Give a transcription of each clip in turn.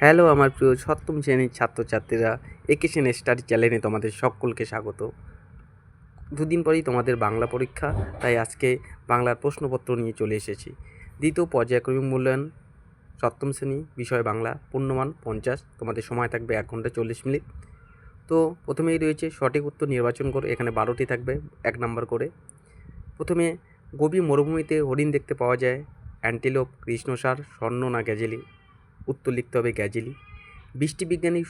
Hello আমার প্রিয় সপ্তম শ্রেণির ছাত্রছাত্রীরা একেশন স্টাডি চ্যানেলে তোমাদের সকলকে স্বাগত। দুদিন পরেই তোমাদের বাংলা পরীক্ষা, তাই আজকে বাংলার প্রশ্নপত্র নিয়ে চলে এসেছি। দ্বিতীয় পর্যায়ক্রমিক মূল্যায়ন, সপ্তম শ্রেণি, বিষয় বাংলা, পূর্ণমান পঞ্চাশ, তোমাদের সময় থাকবে এক ঘণ্টা চল্লিশ মিনিট। তো প্রথমেই রয়েছে সঠিক উত্তর নির্বাচন করে, এখানে বারোটি থাকবে, এক নাম্বার করে। প্রথমে গভীর মরুভূমিতে হরিণ দেখতে পাওয়া যায়, অ্যান্টিলোপ, কৃষ্ণসার, স্বর্ণ না গ্যাজেলি উত্তর লিখতে হবে গ্যাজেলি। বৃষ্টি বিজ্ঞানী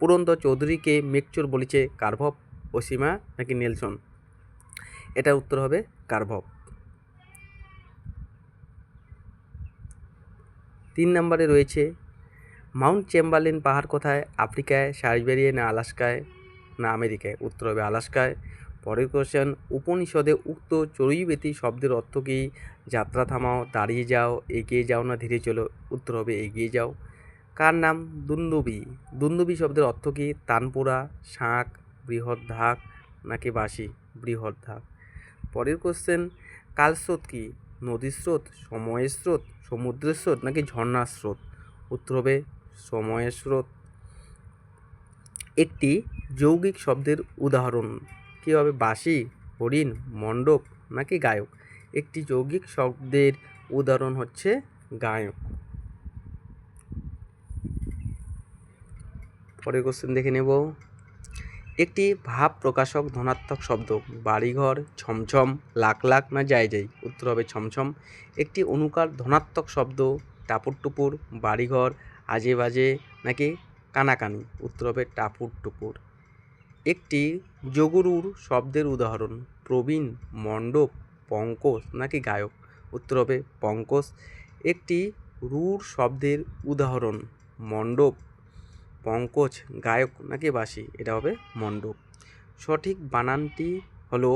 পুরন্দর চৌধুরীকে মেকচোর বলেছে কার্ভব অসীমা নাকি নেলসন। এটা উত্তর হবে কার্ভব তিন নম্বরে রয়েছে, মাউন্ট চেম্বারলেন পাহাড় কোথায়? আফ্রিকায় সাইবেরিয়া না আলাস্কায়? না আমেরিকায়? উত্তর হবে আলাস্কায়। পরের কোশ্চেন উপনিষদে উক্ত চড়ুইবেতি শব্দের অর্থ কী? যাত্রা থামাও, দাঁড়িয়ে যাও, এগিয়ে যাও না ধীরে চলো, উত্তর হবে এগিয়ে যাও। কার নাম? দুন্দুবি। দুন্দুবি শব্দের অর্থ কী? তানপুরা, শাঁখ, বৃহৎ ধাক নাকি বাঁশি? বৃহৎ ধাক। পরের কোশ্চেন কালস্রোত কি? নদীর স্রোত, সময়ের স্রোত, সমুদ্রের স্রোত নাকি ঝর্ণার স্রোত? উত্তর হবে সময়ের স্রোত। একটি যৌগিক শব্দের উদাহরণ। কী হবে? বাঁশি, হরিণ, মণ্ডপ নাকি গায়ক? একটি যৌগিক শব্দের উদাহরণ হচ্ছে গায়ক। পরের কোশ্চেন দেখে নেব। একটি ভাব প্রকাশক ধনাত্মক শব্দ, বাড়িঘর, ছমছম, লাখ লাখ না যায় যাই, উত্তর হবে ছমছম। একটি অনুকার ধনাত্মক শব্দ টাপুর টুপুর বাড়িঘর, আজে বাজে নাকি কানাকানি, উত্তর হবে টাপুর টুপুর একটি যোগুরুর শব্দের উদাহরণ। প্রবীণ, মণ্ডপ, পঙ্কজ নাকি গায়ক? উত্তর হবে পঙ্কজ। একটি রুর শব্দের উদাহরণ, মণ্ডপ, পঙ্কজ, গায়ক নাকি বাসি এটা হবে মণ্ডপ। সঠিক বানানটি হলো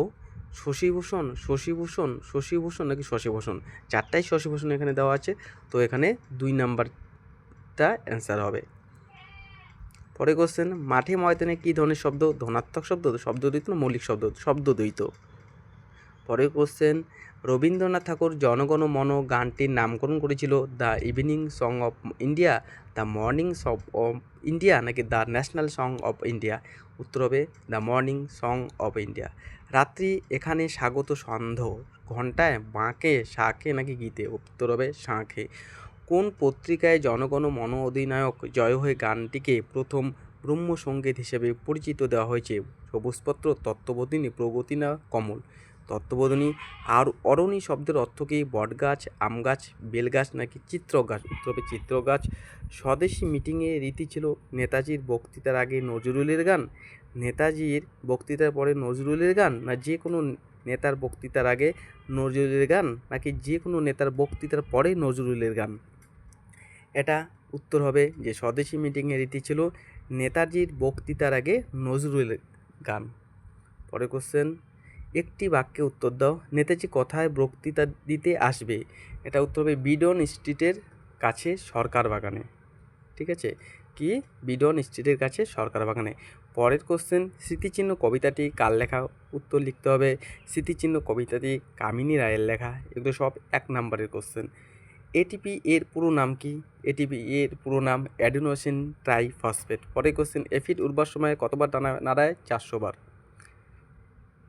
শশীভূষণ শশীভূষণ শশীভূষণ নাকি শশীভূষণ? চারটাই শশীভূষণ এখানে দেওয়া আছে, তো এখানে দুই নাম্বারটা অ্যান্সার হবে। পরে কোশ্চেন মাঠে ময়দানে কী ধরনের শব্দ? ধনাত্মক শব্দ শব্দ দ্বৈত না মৌলিক শব্দ? শব্দ দ্বৈত। পরে কোশ্চেন রবীন্দ্রনাথ ঠাকুর জনগণ মন গানটির নামকরণ করেছিল the evening song of India the morning song of India নাকি the national song of India উত্তর হবে the morning song of India রাত্রি এখানে স্বাগত সন্ধ ঘন্টায় বাঁকে শাঁখে নাকি গীতে? উত্তর হবে শাঁখে। কোন পত্রিকায় জনগণ মন অধিনায়ক জয় হয়ে গানটিকে প্রথম ব্রহ্মসঙ্গীত হিসেবে পরিচিত দেওয়া হয়েছে? সবুজপত্র, তত্ত্ববোধিনী, প্রগতি না কমল? তত্ত্ববোধিনী, আর অরণি শব্দের অর্থ কি বটগাছ আম গাছ বেলগাছ নাকি চিত্র গাছ উত্তর হবে চিত্র গাছ স্বদেশি মিটিংয়ে রীতি ছিল নেতাজির বক্তৃতার আগে নজরুলের গান? নেতাজির বক্তৃতার পরে নজরুলের গান? না যে কোনো নেতার বক্তৃতার আগে নজরুলের গান? নাকি যে কোনো নেতার বক্তৃতার পরে নজরুলের গান? এটা উত্তর হবে যে স্বদেশি মিটিংয়ের রীতি ছিল নেতাজির বক্তৃতার আগে নজরুল গান। পরে কোশ্চেন একটি বাক্যে উত্তর দাও, নেতাজি কোথায় বক্তৃতা দিতে আসবে। এটা উত্তর হবে বিডন স্ট্রিটের কাছে সরকার বাগানে। ঠিক আছে? কি? বিডন স্ট্রিটের কাছে সরকার বাগানে। পরের কোশ্চেন স্মৃতিচিহ্ন কবিতাটি কার লেখা? উত্তর লিখতে হবে, স্মৃতিচিহ্ন কবিতাটি কামিনী রায়ের লেখা। এগুলো সব এক নম্বরের কোশ্চেন এটিপি এর পুরো নাম কি? এটিপি এর পুরো নাম অ্যাডিনোসিন ট্রাইফসফেট। পরে কোশ্চেন এফিড উর্বার সময়ে কতবার টানা নাড়ায়? চারশো বার।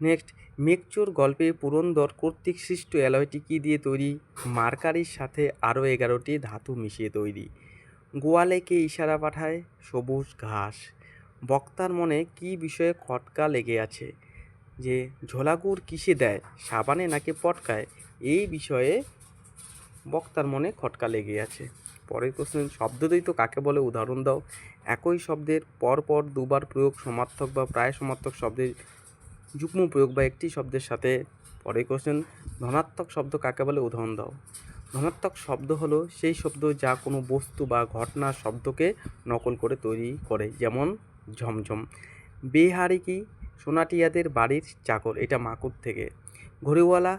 নেক্সট মেকচোর গল্পে পুরন্দর কর্তৃক সৃষ্ট অ্যালয়টি কী দিয়ে তৈরি? মার্কারির সাথে আরও এগারোটি ধাতু মিশিয়ে তৈরি। গোয়ালেকে ইশারা পাঠায়? সবুজ ঘাস। বক্তার মনে কী বিষয়ে খটকা লেগে আছে? যে, ঝোলাগুড় কিসে দেয়? সাবানে নাকি পটকায়? এই বিষয়ে বক্তার মনে খটকা লেগে আছে। পরের কোশ্চেন শব্দদ্বৈত কাকে বলে উদাহরণ দাও। একই শব্দের পরপর দুবার প্রয়োগ সমার্থক বা প্রায় সমার্থক শব্দের যুগ্ম প্রয়োগ বা একটি শব্দের সাথে। পরের কোশ্চেন ধনাত্মক শব্দ কাকে বলে উদাহরণ দাও। ধনাত্মক শব্দ হলো সেই শব্দ যা কোনো বস্তু বা ঘটনার শব্দকে নকল করে তৈরি করে, যেমন ঝমঝম। বেহারি কি? সোনাটিয়াদের বাড়ির চাকর, এটা মাকুর থেকে। ঘড়িওয়ালা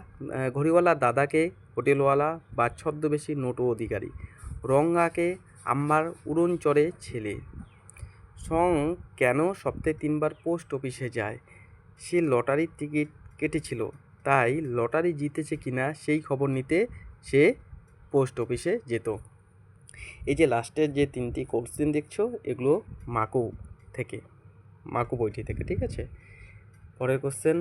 ঘড়িওয়ালা দাদাকে হোটেলওয়ালা বা ছদ্মবেশী নোটো অধিকারী। রঙ্গাকে আম্মার উড়নচরে ছেলে। সং কেন সপ্তাহে তিনবার পোস্ট অফিসে যায়? সে লটারির টিকিট কেটেছিল, তাই লটারি জিতেছে কিনা সেই খবর নিতে সে পোস্ট অফিসে যেত। এই যে লাস্টের যে তিনটি কোশ্চেন দেখছ, এগুলো মাকু থেকে, মাকু বইটি থেকে, ঠিক আছে? পরের কোশ্চেন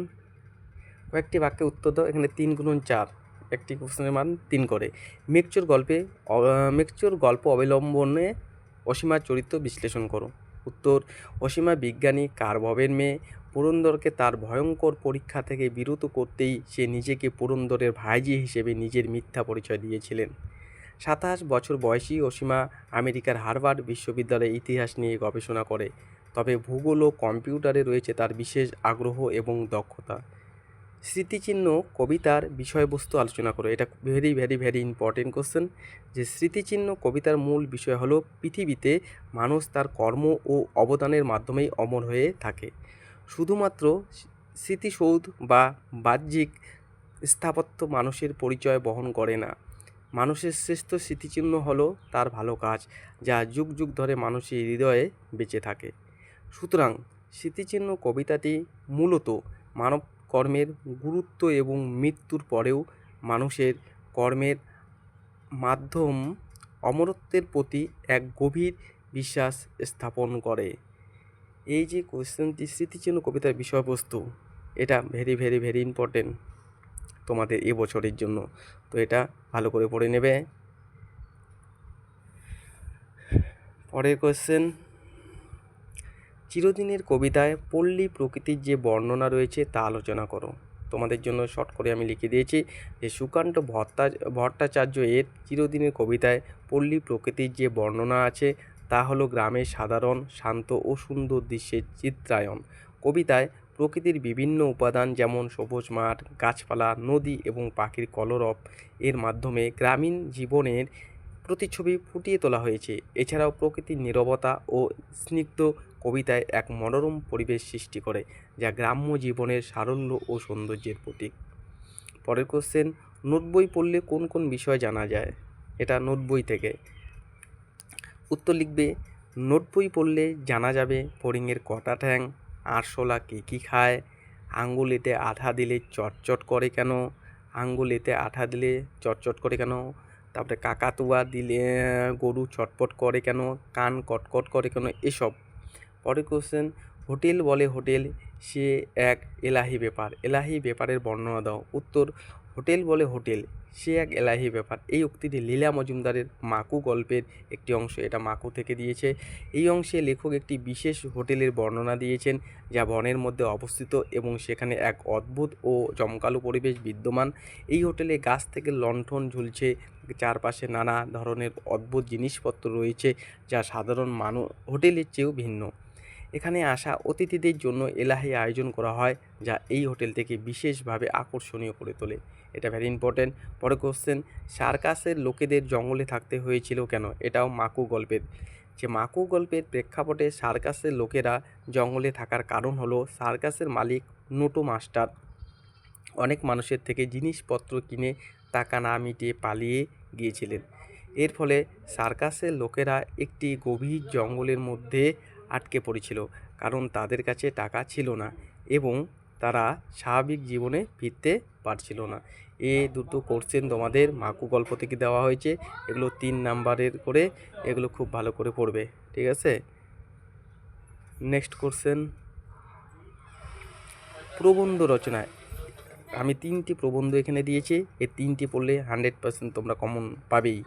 কয়েকটি বাক্যে উত্তর দাও, এখানে তিন গুণন চার। একটি কোশ্চেনের মান তিন করে। মেকচুর গল্পে মেকচুর গল্প অবলম্বনে অসীমার চরিত্র বিশ্লেষণ করো। উত্তর, অসীমা বিজ্ঞানী কারভবের মেয়ে। পুরন্দরকে তার ভয়ঙ্কর পরীক্ষা থেকে বিরত করতেই সে নিজেকে পুরন্দরের ভাইজি হিসেবে নিজের মিথ্যা পরিচয় দিয়েছিলেন। সাতাশ বছর বয়সী অসীমা আমেরিকার হার্ভার্ড বিশ্ববিদ্যালয়ে ইতিহাস নিয়ে গবেষণা করে। তবে ভূগোল ও কম্পিউটারে রয়েছে তার বিশেষ আগ্রহ এবং দক্ষতা। স্মৃতিচিহ্ন কবিতার বিষয়বস্তু আলোচনা করো। এটা very very very important question যে স্মৃতিচিহ্ন কবিতার মূল বিষয় হলো পৃথিবীতে মানুষ তার কর্ম ও অবদানের মাধ্যমেই অমর হয়ে থাকে। শুধুমাত্র স্মৃতিসৌধ বা বাহ্যিক স্থাপত্য মানুষের পরিচয় বহন করে না। মানুষের শ্রেষ্ঠ স্মৃতিচিহ্ন হলো তার ভালো কাজ, যা যুগ যুগ ধরে মানুষের হৃদয়ে বেঁচে থাকে। সুতরাং স্মৃতিচিহ্ন কবিতাটি মূলত মানব কর্মের গুরুত্ব এবং মৃত্যুর পরেও মানুষের কর্মের মাধ্যম অমরত্বের প্রতি এক গভীর বিশ্বাস স্থাপন করে। এই যে কোশ্চেনটি স্মৃতিচিহ্ন কবিতার বিষয়বস্তু, এটা ভেরি ভেরি ভেরি ইম্পর্টেন্ট তোমাদের এ বছরের জন্য। তো এটা ভালো করে পড়ে নেবে। পরের কোশ্চেন চিরদিনের কবিতায় পল্লী প্রকৃতির যে বর্ণনা রয়েছে তা আলোচনা করো। তোমাদের জন্য শর্ট করে আমি লিখে দিয়েছি যে সুকান্ত ভট্টা ভট্টাচার্য এর চিরদিনের কবিতায় পল্লী প্রকৃতির যে বর্ণনা আছে তা হলো গ্রামের সাধারণ, শান্ত ও সুন্দর দৃশ্যের চিত্রায়ন কবিতায় প্রকৃতির বিভিন্ন উপাদান যেমন সবুজ মাঠ, গাছপালা, নদী এবং পাখির কলরব এর মাধ্যমে গ্রামীণ জীবনের প্রতিচ্ছবি ফুটিয়ে তোলা হয়েছে। এছাড়াও প্রকৃতির নীরবতা ও স্নিগ্ধ কবিতায় এক মনোরম পরিবেশ সৃষ্টি করে, যা গ্রাম্য জীবনের সারল্য ও সৌন্দর্যের প্রতীক। পরের কোশ্চেন নোট বই পড়লে কোন কোন বিষয় জানা যায়? এটা নোট বই থেকে। উত্তর লিখবে, নোট বই পড়লে জানা যাবে ফড়িংয়ের কটা ঠ্যাং, আরশোলা কে কী খায় আঙ্গুল এতে আঠা দিলে চটচট করে কেন আঙ্গুল এতে আঠা দিলে চটচট করে কেন তারপরে কাকাতুয়া দিলে গরু ছটপট করে কেন, কান কটকট করে কেন, এসব। পরের কোশ্চেন হোটেল বলে হোটেল, সে এক এলাহি ব্যাপার। এলাহি ব্যাপারের বর্ণনা দাও। উত্তর, হোটেল বলে হোটেল। সে এক এলাহি ব্যাপার। এই উক্তিটি লীলা মজুমদারের মাকু গল্পের একটি অংশ। এটা মাকু থেকে দিয়েছে। এই অংশে লেখক একটি বিশেষ হোটেলের বর্ণনা দিয়েছেন, যা বনের মধ্যে অবস্থিত এবং সেখানে এক অদ্ভুত ও জমকালো পরিবেশ বিদ্যমান। এই হোটেলে গাছ থেকে লণ্ঠন ঝুলছে। চারপাশে নানা ধরনের অদ্ভুত জিনিসপত্র রয়েছে, যা সাধারণ মানুষ হোটেলের চেয়েও ভিন্ন। এখানে আসা অতিথিদের জন্য এলাহি আয়োজন করা হয়, যা এই হোটেল থেকে বিশেষভাবে আকর্ষণীয় করে তোলে। এটা ভেরি ইম্পর্ট্যান্ট পরে কোশ্চেন সার্কাসের লোকেদের জঙ্গলে থাকতে হয়েছিল কেন? এটাও মাকু গল্পের। যে মাকু গল্পের প্রেক্ষাপটে সার্কাসের লোকেরা জঙ্গলে থাকার কারণ হলো সার্কাসের মালিক নোটো মাস্টার। অনেক মানুষের থেকে জিনিসপত্র কিনে টাকা না মিটিয়ে পালিয়ে গিয়েছিলেন। এর ফলে সার্কাসের লোকেরা একটি গভীর জঙ্গলের মধ্যে আটকে পড়েছিল, কারণ তাদের কাছে টাকা ছিল না এবং তারা স্বাভাবিক জীবনে ফিরতে পারছিল না। এ দুটো কোশ্চেন তোমাদের মাকু গল্প থেকে দেওয়া হয়েছে। এগুলো তিন নাম্বারের করে, এগুলো খুব ভালো করে পড়বে, ঠিক আছে? নেক্সট কোশ্চেন প্রবন্ধ রচনায় আমি তিনটি প্রবন্ধ এখানে দিয়েছি, এই তিনটি পড়লে হান্ড্রেড পার্সেন্ট তোমরা কমন পাবেই।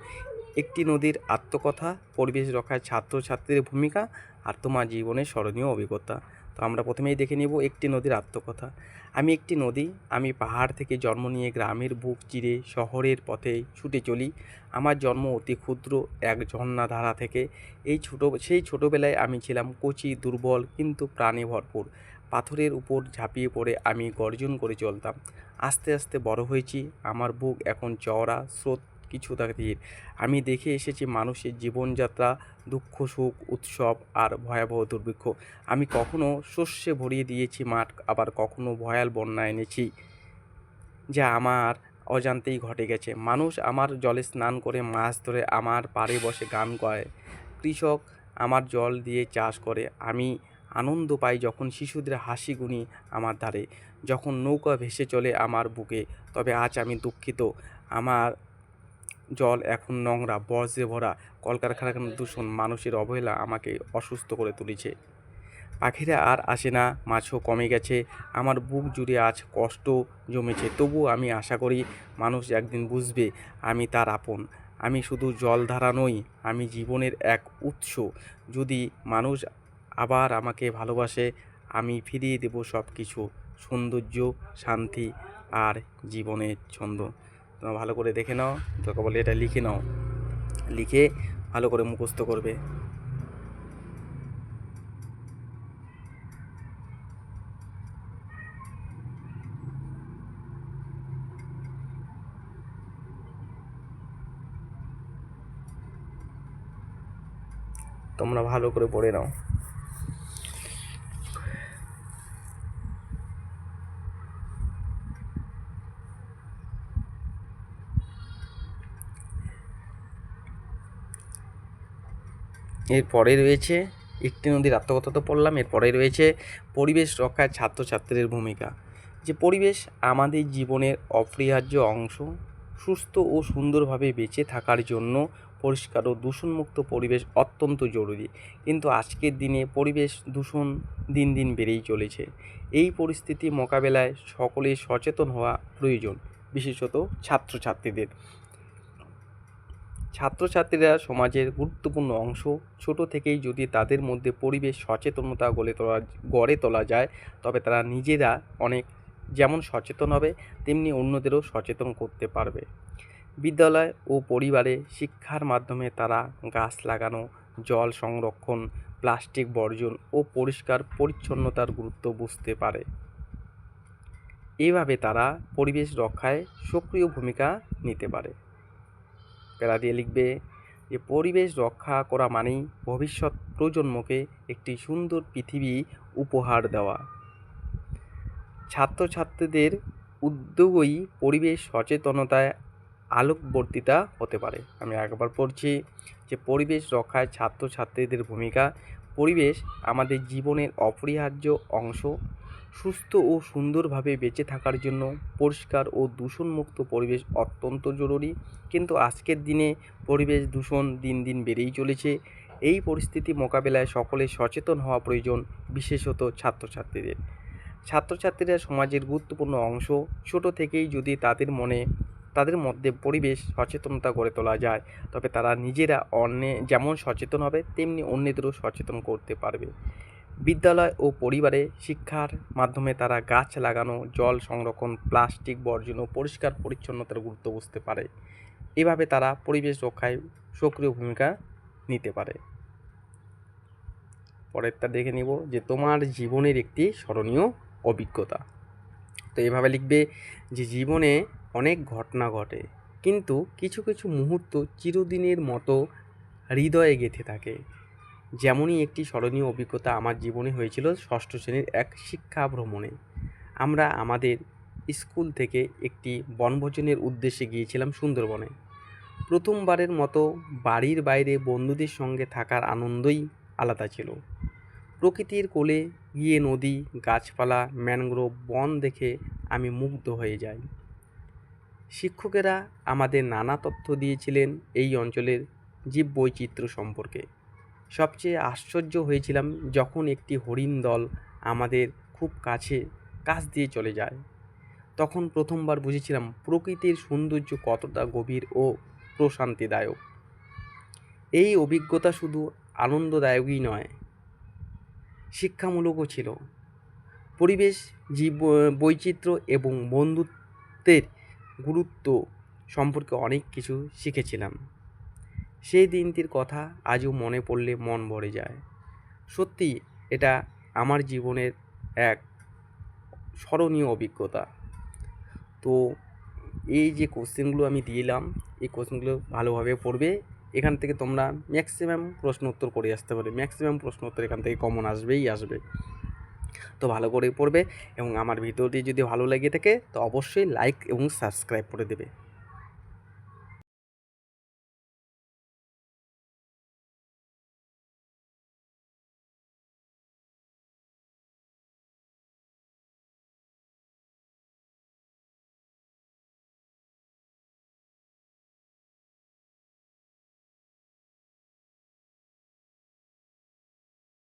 একটি নদীর আত্মকথা, পরিবেশ রক্ষায় ছাত্রছাত্রীর ভূমিকা আর তোমার জীবনের স্মরণীয় অভিজ্ঞতা। তো আমরা প্রথমেই দেখে নেব একটি নদীর আত্মকথা। আমি একটি নদী, আমি পাহাড় থেকে জন্ম নিয়ে গ্রামের বুক চিরে শহরের পথে ছুটে চলি। আমার জন্ম অতি ক্ষুদ্র এক ঝর্ণা ধারা থেকে। এই ছোটো, সেই ছোটোবেলায় আমি ছিলাম কচি, দুর্বল কিন্তু প্রাণে ভরপুর। পাথরের উপর ঝাঁপিয়ে পড়ে আমি গর্জন করে চলতাম। আস্তে আস্তে বড় হয়েছি। আমার বুক এখন চওড়া, স্রোত কিছু ধীর আমি দেখে এসেছি মানুষের জীবনযাত্রা, দুঃখ, সুখ, উৎসব আর ভয়াবহ দুর্ভিক্ষ। আমি কখনো শস্যে ভরিয়ে দিয়েছি মাঠ, আবার কখনো ভয়াল বন্যা এনেছি, যা আমার অজান্তেই ঘটে গেছে। মানুষ আমার জলে স্নান করে মাছ ধরে আমার পাড়ে বসে গান গায়। কৃষক আমার জল দিয়ে চাষ করে। আমি আনন্দ পাই যখন শিশুদের হাসি গুনি আমার ধারে, যখন নৌকা ভেসে চলে আমার বুকে। তবে আজ আমি দুঃখিত। আমার জল, এখন নোংরা, বর্জ্যে ভরা কলকারখানার দূষণ মানুষের অবহেলা আমাকে অসুস্থ করে তুলেছে। পাখিরা আর আসে না, মাছও কমে গেছে, আমার বুক জুড়ে আজ কষ্ট জমেছে তবুও আমি আশা করি মানুষ একদিন বুঝবে আমি তার আপন। আমি শুধু জলধারা নই, আমি জীবনের এক উৎস। যদি মানুষ আবার আমাকে ভালোবাসে, আমি ফিরিয়ে দেব সব কিছু সৌন্দর্য, শান্তি আর জীবনের ছন্দ। তোমরা ভালো করে দেখে নাও, তোকে বলে এটা লিখে নাও। লিখে ভালো করে মুখস্থ করবে। তোমরা ভালো করে পড়ে নাও। এরপরে রয়েছে একটি নদীর আত্মকথা তো পড়লাম এরপরে রয়েছে পরিবেশ রক্ষায় ছাত্রছাত্রীদের ভূমিকা। যে পরিবেশ আমাদের জীবনের অপরিহার্য অংশ, সুস্থ ও সুন্দরভাবে বেঁচে থাকার জন্য পরিষ্কার ও দূষণমুক্ত পরিবেশ অত্যন্ত জরুরি। কিন্তু আজকের দিনে পরিবেশ দূষণ দিন দিন বেড়েই চলেছে। এই পরিস্থিতি মোকাবেলায় সকলে সচেতন হওয়া প্রয়োজন, বিশেষত ছাত্রছাত্রীদের। ছাত্রছাত্রীরা সমাজের গুরুত্বপূর্ণ অংশ। ছোট থেকেই যদি তাদের মধ্যে পরিবেশ সচেতনতা গড়ে তোলা গড়ে তোলা যায়, তবে তারা নিজেরা অনেক যেমন সচেতন হবে, তেমনি অন্যদেরও সচেতন করতে পারবে। বিদ্যালয় ও পরিবারে শিক্ষার মাধ্যমে তারা গাছ লাগানো, জল সংরক্ষণ, প্লাস্টিক বর্জন ও পরিষ্কার পরিচ্ছন্নতার গুরুত্ব বুঝতে পারে। এভাবে তারা পরিবেশ রক্ষায় সক্রিয় ভূমিকা নিতে পারে। প্যারা দিয়ে লিখবে যে, পরিবেশ রক্ষা করা মানেই ভবিষ্যৎ প্রজন্মকে একটি সুন্দর পৃথিবী উপহার দেওয়া। ছাত্রছাত্রীদের উদ্যোগই পরিবেশ সচেতনতায় আলোকবর্তিতা হতে পারে। আমি একবার পড়ছি যে, পরিবেশ রক্ষায় ছাত্রছাত্রীদের ভূমিকা, পরিবেশ আমাদের জীবনের অপরিহার্য অংশ। সুস্থ ও সুন্দরভাবে বেঁচে থাকার জন্য পরিষ্কার ও দূষণমুক্ত পরিবেশ অত্যন্ত জরুরি। কিন্তু আজকের দিনে পরিবেশ দূষণ দিন দিন বেড়েই চলেছে। এই পরিস্থিতি মোকাবেলায় সকলে সচেতন হওয়া প্রয়োজন, বিশেষত ছাত্রছাত্রীদের। ছাত্রছাত্রীরা সমাজের গুরুত্বপূর্ণ অংশ। ছোট থেকেই যদি তাদের মনে, তাদের মধ্যে পরিবেশ সচেতনতা গড়ে তোলা যায়, তবে তারা নিজেরা অন্যে যেমন সচেতন হবে, তেমনি অন্যদেরও সচেতন করতে পারবে। বিদ্যালয় ও পরিবারে শিক্ষার মাধ্যমে তারা গাছ লাগানো, জল সংরক্ষণ, প্লাস্টিক বর্জন ও পরিষ্কার পরিচ্ছন্নতার গুরুত্ব বুঝতে পারে। এভাবে তারা পরিবেশ রক্ষায় সক্রিয় ভূমিকা নিতে পারে। পরেরটা দেখে নিব যে তোমার জীবনের একটি স্মরণীয় অভিজ্ঞতা। তো এভাবে লিখবে যে জীবনে অনেক ঘটনা ঘটে, কিন্তু কিছু কিছু মুহূর্ত চিরদিনের মতো হৃদয়ে গেঁথে থাকে। যেমনই একটি স্মরণীয় অভিজ্ঞতা আমার জীবনে হয়েছিল ষষ্ঠ শ্রেণির এক শিক্ষা ভ্রমণে। আমরা আমাদের স্কুল থেকে একটি বনভোজনের উদ্দেশ্যে গিয়েছিলাম সুন্দরবনে। প্রথমবারের মতো বাড়ির বাইরে বন্ধুদের সঙ্গে থাকার আনন্দই আলাদা ছিল। প্রকৃতির কোলে গিয়ে নদী, গাছপালা, ম্যানগ্রোভ, বন দেখে আমি মুগ্ধ হয়ে যাই। শিক্ষকেরা আমাদের নানা তথ্য দিয়েছিলেন এই অঞ্চলের জীববৈচিত্র্য সম্পর্কে। সবচেয়ে আশ্চর্য হয়েছিলাম যখন একটি হরিণ দল আমাদের খুব কাছে, কাছ দিয়ে চলে যায়। তখন প্রথমবার বুঝেছিলাম প্রকৃতির সৌন্দর্য কতটা গভীর ও প্রশান্তিদায়ক। এই অভিজ্ঞতা শুধু আনন্দদায়কই নয়, শিক্ষামূলকও ছিল। পরিবেশ, জীব, বৈচিত্র্য এবং বন্ধুত্বের গুরুত্ব সম্পর্কে অনেক কিছু শিখেছিলাম। সেই দিনটির কথা আজও মনে পড়লে মন ভরে যায়। সত্যি, এটা আমার জীবনের এক স্মরণীয় অভিজ্ঞতা। তো, এই যে কোশ্চেনগুলো আমি দিলাম, এই কোশ্চেনগুলো ভালোভাবে পড়বে। এখান থেকে তোমরা ম্যাক্সিমাম প্রশ্ন উত্তর করে আসতে পারবে ম্যাক্সিমাম প্রশ্ন উত্তর এখান থেকে কমন আসবেই আসবে। তো ভালো করে পড়বে এবং আমার ভিডিওটি যদি ভালো লেগে থাকে, তো অবশ্যই লাইক এবং সাবস্ক্রাইব করে দেবে।